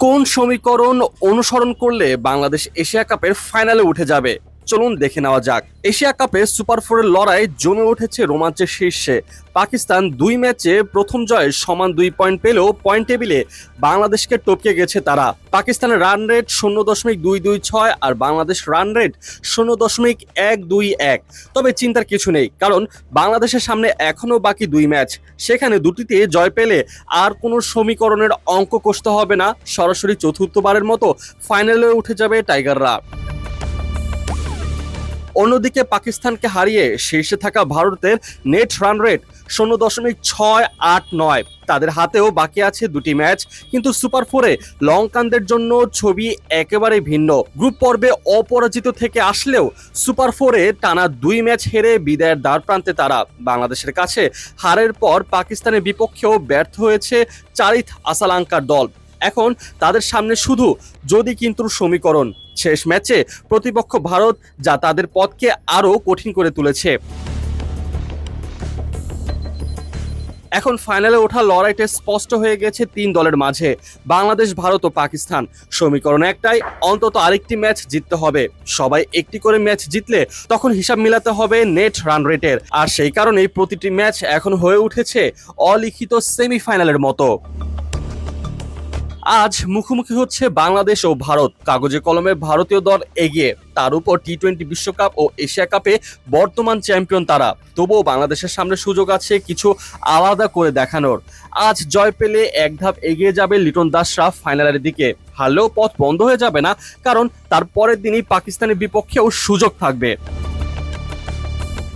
কোন সমীকরণ অনুসরণ করলে বাংলাদেশ এশিয়া কাপের ফাইনালে উঠে যাবে? চলুন দেখে নেওয়া যাক। এশিয়া কাপে সুপার ফোরের লড়াই জমে উঠেছে রোমাঞ্চের শীর্ষে। পাকিস্তান দুই ম্যাচে প্রথম জয়ে সমান দুই পয়েন্ট পেলেও পয়েন্ট টেবিলে বাংলাদেশকে টপকে গেছে তারা। পাকিস্তানের রান রেট শূন্য দশমিক দুই দুই ছয় আর বাংলাদেশ রান রেট শূন্য দশমিক এক দুই এক। তবে চিন্তার কিছু নেই, কারণ বাংলাদেশের সামনে এখনও বাকি দুই ম্যাচ। সেখানে দুটিতে জয় পেলে আর কোনো সমীকরণের অঙ্ক কষতে হবে না। সরাসরি চতুর্থবারের মতো ফাইনালে উঠে যাবে টাইগাররা। অন্যদিকে পাকিস্তানকে হারিয়ে শীর্ষে থাকা ভারতের নেট রান রেট শূন্য দশমিক ছয় আট নয়। তাদের হাতেও বাকি আছে দুটি ম্যাচ, কিন্তু সুপার ফোরে লঙ্কানদের জন্য ছবি একেবারে ভিন্ন। গ্রুপ পর্বে অপরাজিত থেকে আসলেও সুপার ফোরে টানা দুই ম্যাচ হেরে বিদায়ের দ্বার প্রান্তে তারা। বাংলাদেশের কাছে হারের পর পাকিস্তানের বিপক্ষেও ব্যর্থ হয়েছে চারিথ আসালাঙ্কার দল। এখন তাদের সামনে শুধু যদি কিন্তু সমীকরণ শেষ ম্যাচে প্রতিপক্ষ ভারত যা তাদের পথকে আরও কঠিন করে তুলেছে। এখন ফাইনালে ওঠা লড়াইটা স্পষ্ট হয়ে গেছে তিন দলের মাঝে, বাংলাদেশ, ভারত ও পাকিস্তান। সমীকরণ একটাই, অন্তত আরেকটি ম্যাচ জিততে হবে। সবাই একটি করে ম্যাচ জিতলে তখন হিসাব মিলাতে হবে নেট রান রেটের। আর সেই কারণেই প্রতিটি ম্যাচ এখন হয়ে উঠেছে অলিখিত সেমিফাইনালের মতো। আজ মুখোমুখি হচ্ছে বাংলাদেশ ও ভারত। কাগজে কলমে ভারতীয় দল এগিয়ে, তার উপর টি টোয়েন্টি বিশ্বকাপ ও এশিয়া কাপে বর্তমান চ্যাম্পিয়ন তারা। তবুও বাংলাদেশের সামনে সুযোগ আছে কিছু আলাদা করে দেখানোর। আজ জয় পেলে এক ধাপ এগিয়ে যাবে লিটন দাসরা ফাইনালের দিকে। হারলেও পথ বন্ধ হয়ে যাবে না, কারণ তার পরের দিনই পাকিস্তানের বিপক্ষেও সুযোগ থাকবে।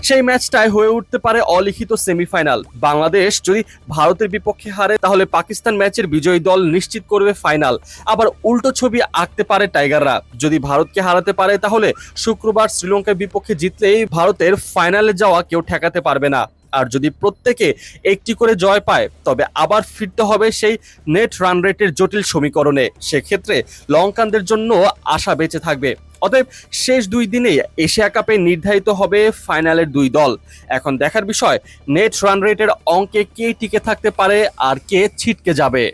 সেই ম্যাচটাই হয়ে উঠতে পারে অলিখিত সেমিফাইনাল বাংলাদেশ যদি ভারতের বিপক্ষে হারে, তাহলে পাকিস্তান ম্যাচের বিজয়ী দল নিশ্চিত করবে ফাইনাল আবার উল্টো ছবি আঁকতে পারে টাইগাররা যদি ভারতকে হারাতে পারে, তাহলে শুক্রবার শ্রীলঙ্কার বিপক্ষে জিতলেই ভারতের ফাইনালে যাওয়া কেউ ঠেকাতে পারবে না। আর যদি প্রত্যেকে একটি করে জয় পায়, তবে আবার ফিরতে হবে সেই নেট রান রেটের জটিল সমীকরণে। সেক্ষেত্রে লঙ্কানদের জন্য আশা বেঁচে থাকবে। অতএব শেষ দুই দিনেই এশিয়া কাপে নির্ধারিত হবে ফাইনালের দুই দল। এখন দেখার বিষয়, নেট রান রেটের অঙ্কে কে টিকে থাকতে পারে আর কে ছিটকে যাবে।